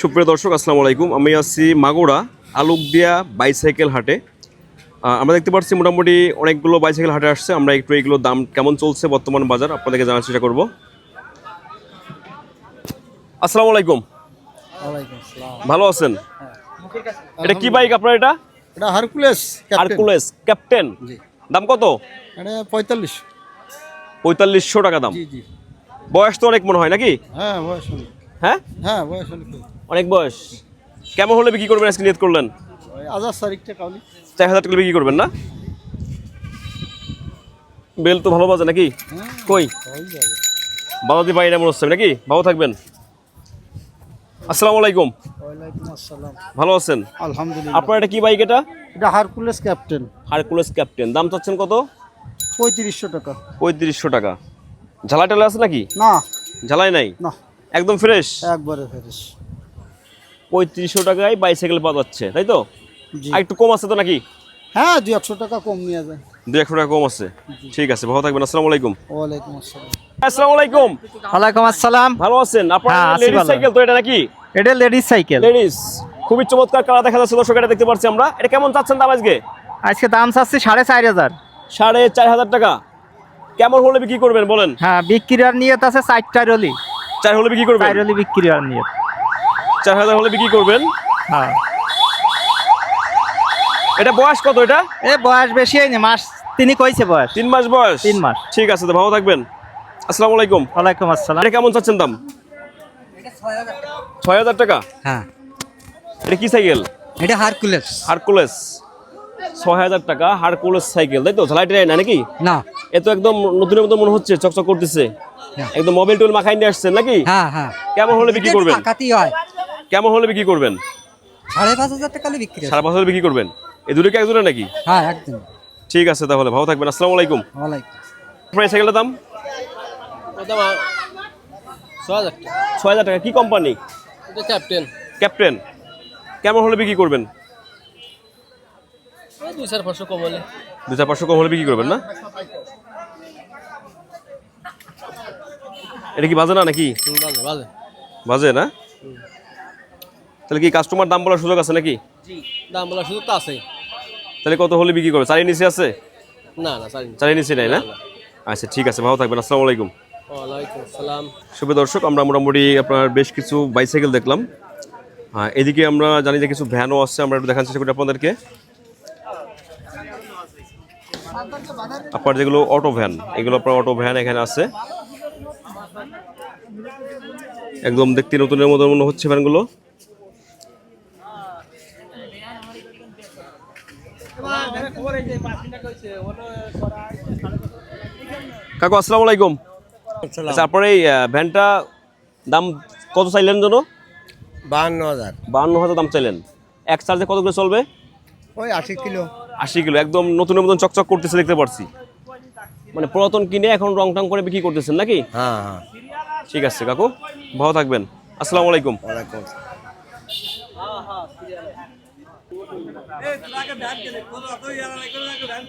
সুপ্রিয় দর্শক আসসালামু আলাইকুম। আমি আছি মাগুরা আলুকদিয়া বাইসাইকেল হাটে। আমরা দেখতে পাচ্ছি মোটামুটি অনেকগুলো বাইসাইকেল হাটে আসছে। আমরা একটু এইগুলোর দাম কেমন চলছে বর্তমান বাজার আপনাদেরকে জানার চেষ্টা করব। আসসালামু আলাইকুম। ভালো আছেন? এটা কি বাইক আপনার এটা? এটা হারকুলেস হারকুলেস ক্যাপ্টেন। দাম কত? এটা পঁয়তাল্লিশ। পঁয়তাল্লিশশো টাকা দাম। বয়স তো অনেক মনে হয় নাকি? হ্যাঁ বয়স হ্যাঁ? হ্যাঁ বয়স অনেক। অনেক বয়স। কেমন হলে বিক্রি করবেন? আজকে নিয়ত করলেন? ওই তারিখটা কাউলি। চার হাজার টাকা বিক্রি করবেন না? বেল তো ভালো বাজে নাকি? হ্যাঁ কই? যাবে বাবাদি ভাই এমন হচ্ছে নাকি? ভালো থাকবেন। আসসালামু আলাইকুম। ভালো আছেন? আলহামদুলিল্লাহ। আপনার এটা কি বাইক এটা? এটা হারকুলেস ক্যাপ্টেন। হারকুলেস ক্যাপ্টেন। দাম চাচ্ছেন কত? পঁয়ত্রিশশো টাকা। পঁয়ত্রিশশো টাকা। ঝালাই টালা আছে নাকি? না। ঝালাই নাই? না। একদম ফ্রেশ? একবারে ফেরিস পঁয়ত্রিশশো টাকায় বাইসাইকেল পাওয়া যাচ্ছে তাই তো? আর একটু কম আছে তো নাকি? হ্যাঁ দু একশো টাকা কম নিয়ে যায়। দু একশো টাকা কম আছে। ঠিক আছে ভালো থাকবেন আসসালামু আলাইকুম। ওয়ালাইকুম আসসালাম। আসসালামু আলাইকুম। ওয়ালাইকুম আসসালাম। ভালো আছেন? আপনার হ্যাঁ, লেডিস সাইকেল তো এটা নাকি? এটা লেডিস সাইকেল লেডিস খুবই চমৎকার কালার দেখা যাচ্ছে দর্শক এটা দেখতে পাচ্ছি আমরা। এটা কেমন চাচ্ছেন দাম আজকে? আজকে দাম চাচ্ছি সাড়ে চার হাজার। সাড়ে চার হাজার টাকা। কেমন হলে বিক্রি করবেন বলেন? হ্যাঁ বিক্রি আর নিয়ত আছে চারটা রলি চার হলে বিক্রি করবেন? চার রলি বিক্রি আর নিয়ত। চার হাজার হলে বিক্রি করবেন? হ্যাঁ। এটা বয়স কত এটা? এ বয়স বেশি হয়নি মাস তিনি কইছে বয়স। তিন মাস বয়স? তিন মাস। ঠিক আছে তো ভালো থাকবেন। আসসালামু আলাইকুম। ওয়ালাইকুম আসসালাম। এটা কেমন চাচ্ছেন দাম? ছয় হাজার টাকা। হ্যাঁ। এটা কি সাইকেল? এটা হারকুলেস। হারকুলেস। ছয় হাজার টাকা হারকুলেস সাইকেল তাই তো? ঝালাইটা না নাকি? না। এ তো একদম নতুনের মতো মনে হচ্ছে চকচক করতেছে। হ্যাঁ। একদম মোবাইল টোল মাখাই নিয়ে আসছেন নাকি? হ্যাঁ হ্যাঁ। কেমন হলে বিক্রি করবেন? টাকাতেই হয়। কেমন হলে বিক্রি করবেন? সাড়ে পাঁচ হাজার টাকা হলে বিক্রি হয়। সারা বছর বিক্রি করবেন? এই দুটো কি একজনে নাকি? হ্যাঁ একদম ঠিক আছে তাহলে ভালো থাকবেন আসসালামু আলাইকুম। ওয়ালাইকুম আপনার এই সাইকেলটার দাম? ছয় হাজার টাকা। কি কোম্পানি? ক্যাপ্টেন। ক্যাপ্টেন। কেমন হলে বিক্রি করবেন? দুই চার পাঁচশো কম হলে। দু চার পাঁচশো কম হলে বিক্রি করবেন না? এটা কি বাজে না নাকি? বাজে বাজে। বাজে না? তাহলে কি কাস্টমার দাম বলার সুযোগ আছে নাকি? দাম বলার সুযোগ তো আছে। তাহলে কত হলে বিক্রি করবে? চারি নিচে আছে? না না চারি নিচে নাই না? আচ্ছা ঠিক আছে ভালো থাকবেন আসসালামু আলাইকুম। ওয়ালাইকুম আসসালাম। শুভ দর্শক আমরা মোটামুটি আপনার বেশ কিছু বাইসাইকেল দেখলাম। হ্যাঁ এদিকে আমরা জানি যে কিছু ভ্যানও আসছে আমরা একটু দেখার চেষ্টা করি আপনাদেরকে। আপনার যেগুলো অটো ভ্যান এগুলো আপনার অটো ভ্যান এখানে আছে। একদম দেখতে নতুনের মতো মনে হচ্ছে ভ্যানগুলো কাকু আসসালামু আলাইকুম। আচ্ছা আপনার এই ভ্যানটা দাম কত চাইলেন যেন? বাহান্ন হাজার। বাহান্ন হাজার দাম চাইলেন। এক চার্জে কত করে চলবে? ওই আশি কিলো। আশি কিলো একদম নতুনের মতন চকচক করতেছে দেখতে পাচ্ছি মানে পুরাতন কিনে এখন রং টং করে বিক্রি করতেছেন নাকি? হ্যাঁ হ্যাঁ। ঠিক আছে কাকু ভালো থাকবেন। আসসালামু আলাইকুম। ওয়ালাইকুম ভ্যান